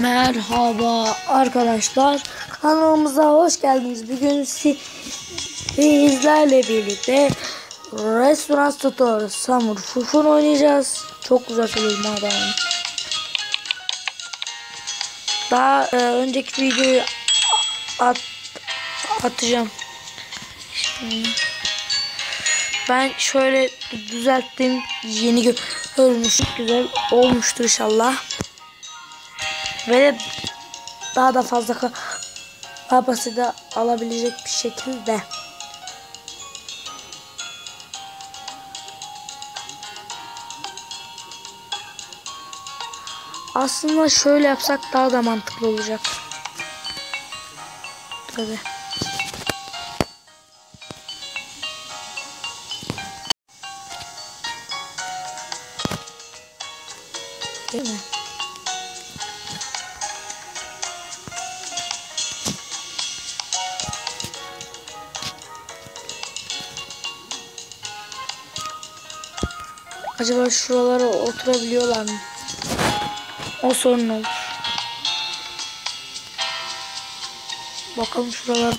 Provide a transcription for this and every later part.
Merhaba arkadaşlar. Kanalımıza hoş geldiniz. Bugün sizlerle birlikte Restoran Tutor Samur Furfun oynayacağız. Çok güzel söylüyorum adam. Daha e, önceki videoyu at, atacağım. Şimdi ben şöyle düzelttim. Yeni görünüş güzel olmuştur inşallah. Ve daha da fazla kapasite alabilecek bir şekilde. Aslında şöyle yapsak daha da mantıklı olacak. Tabii. Acaba şuralara oturabiliyorlar mı? O sorun olur. Bakalım şuralara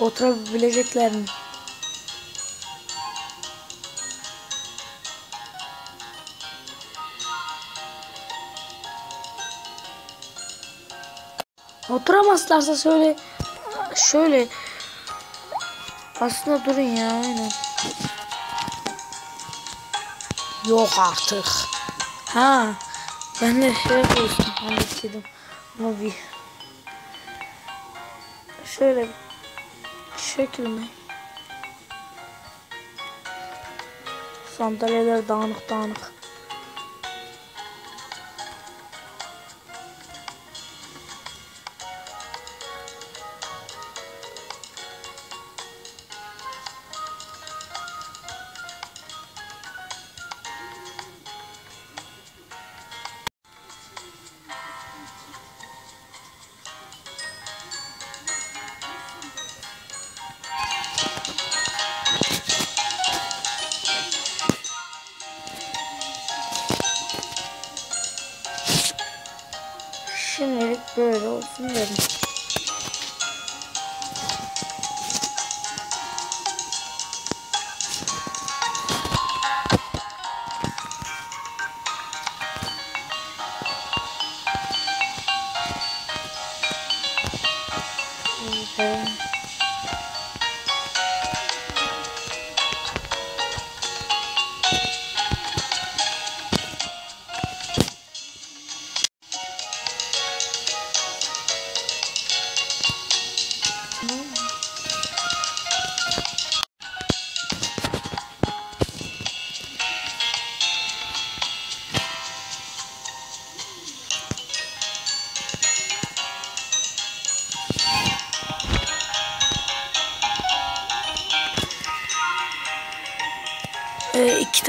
oturabilecekler mi? Oturamazlarsa şöyle şöyle aslında durun ya aynen. Yok artık. Ha. Ben de şey yapıyorsun hallettim. Ama bir şöyle bir şekil mi? Sandalyeler dağınık dağınık.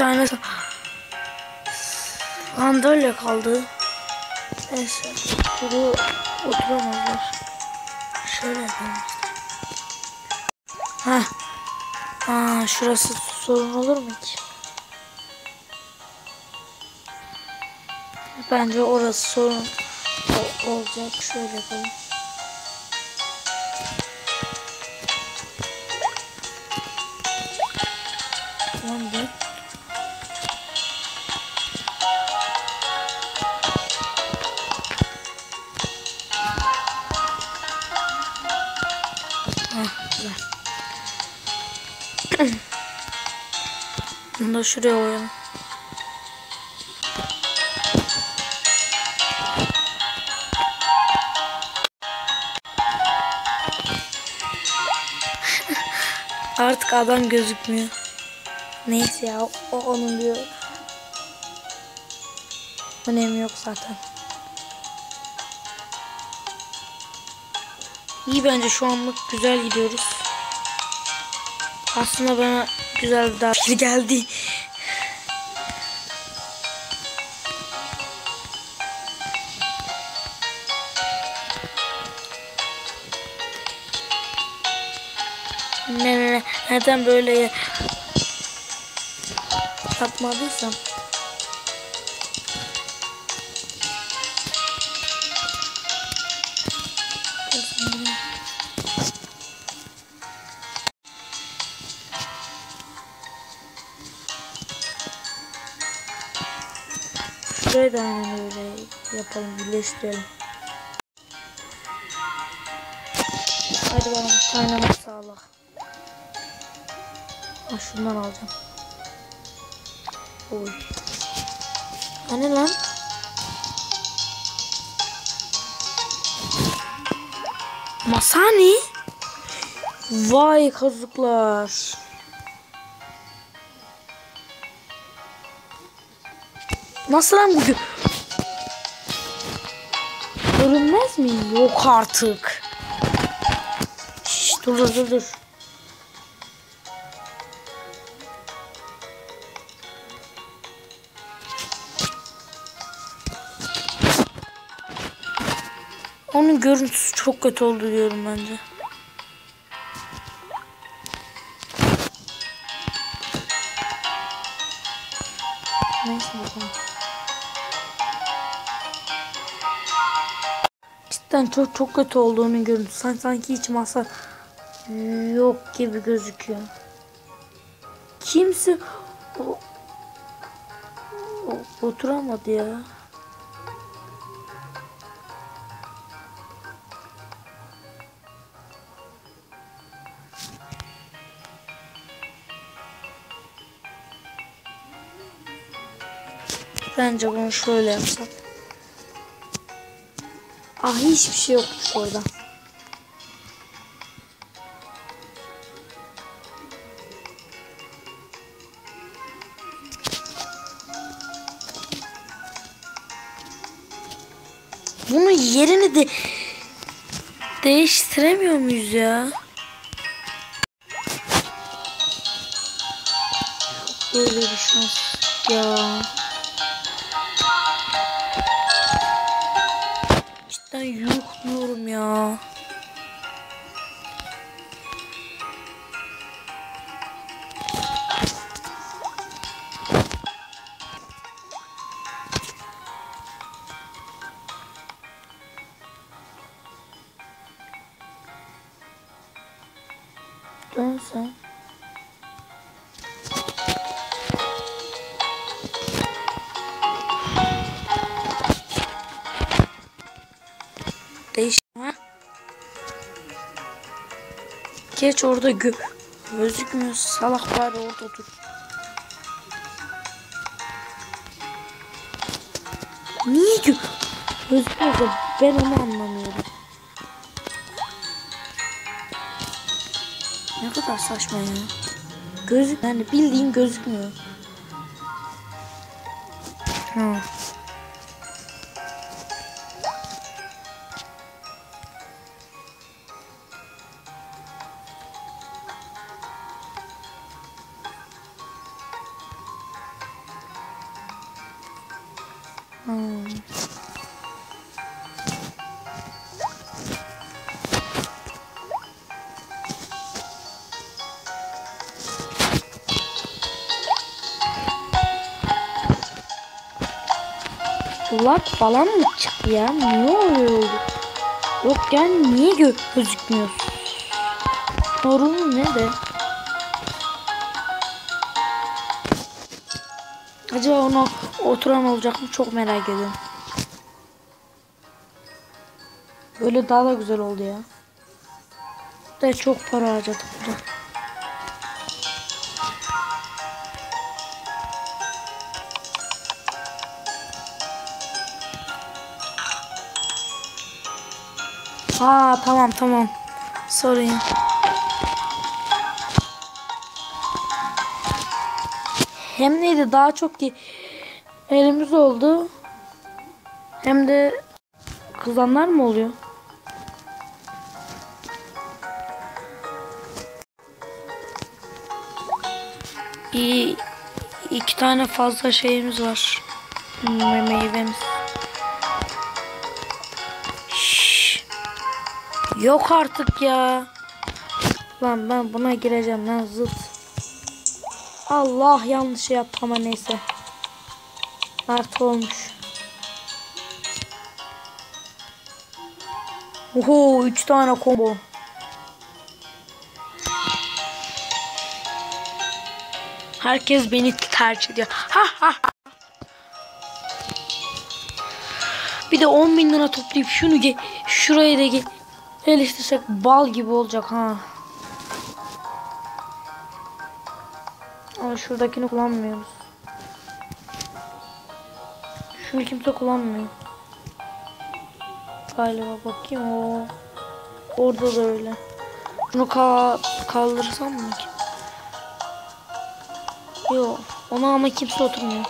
Tane sandalye kaldı. Neyse. Şuraya oturamazlar. Şöyle yapalım. Ha. Aa, şurası sorun olur mu ki? Bence orası sorun olacak. Şöyle yapalım. Da şuraya koyalım. Artık adam gözükmüyor. Neyse ya o onun diyor. Önemi yok zaten. İyi bence şu anlık güzel gidiyoruz. Aslında bana güzel bir daha geldi. Ne, ne, ne, neden böyle yapmadıysam. Şurayı da aynen öyle yapalım. Birleştirelim. Hadi bakalım. Kaynamak sağlık. Ha şundan alacağım. Oy. Hani lan? Masani? Vay kazıklar. Nasıl lan bu? gö- Görünmez mi? Yok artık. Dur dur dur dur. Onun görüntüsü çok kötü oldu diyorum bence. Cidden çok çok kötü olduğunu görüntüsü. Sanki, sanki hiç masa yok gibi gözüküyor. Kimse o, o- oturamadı ya. Bence bunu şöyle yapsak. Ah hiçbir şey yok orada. Bunun yerini de değiştiremiyor muyuz ya? Böyle bir şans ya. Yuh diyorum ya. Dön sen. Geç orada gö gözükmüyor. Salak bari orada dur. Niye gö gözükmüyor ben onu anlamıyorum. Ne kadar saçma ya. Gözük yani bildiğin gözükmüyor. Ha. Kulak falan mı çıktı ya? Niye oldu? Yok yani niye gö gözükmüyor? Sorun ne de? Acaba ona oturan olacak mı çok merak ediyorum. Böyle daha da güzel oldu ya. De çok para harcadık burada. Ha tamam tamam. Sorun. Hem neydi daha çok ki elimiz oldu. Hem de kızanlar mı oluyor? İyi iki tane fazla şeyimiz var. Me- Meyvemiz. Yok artık ya. Lan ben buna gireceğim lan zıt. Allah yanlış yaptım ama neyse. Artı olmuş. Oho 3 tane combo. Herkes beni tercih ediyor. Ha ha. Bir de 10 bin lira toplayıp şunu ge şuraya da ge geliştirsek bal gibi olacak ha. Ama şuradakini kullanmıyoruz. Şunu kimse kullanmıyor. Galiba bakayım o. Orada da öyle. Bunu ka kaldırsam mı ki? Yok. Ona ama kimse oturmuyor.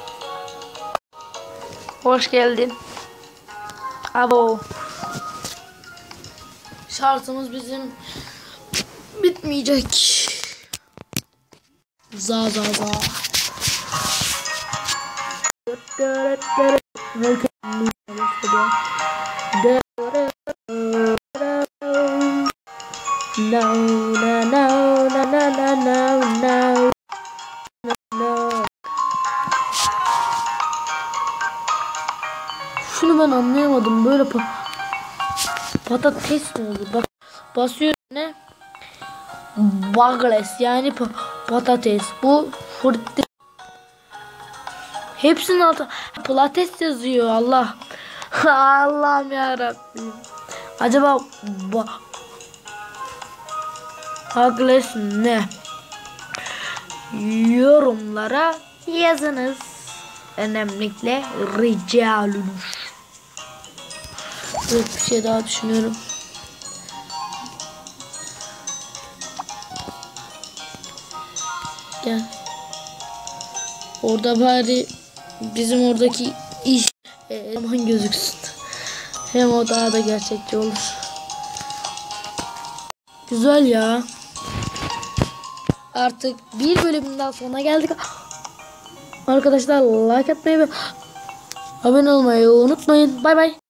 Hoş geldin. Abo. Şartımız bizim bitmeyecek. Za za za. Şunu ben anlayamadım. Böyle pa patates mi olur? Bak basıyor ne? Bagles yani pa patates. Bu fırtı. Hepsinin altı patates yazıyor Allah. Allah'ım ya Rabbim. Acaba ba Bagles ne? Yorumlara yazınız. Önemlikle rica olunur. Evet bir şey daha düşünüyorum. Gel. Orada bari bizim oradaki iş e, gözüksün. Hem o daha da gerçekçi olur. Güzel ya. Artık bir bölümün daha sonuna geldik. Arkadaşlar like atmayı ve abone olmayı unutmayın. Bay bay.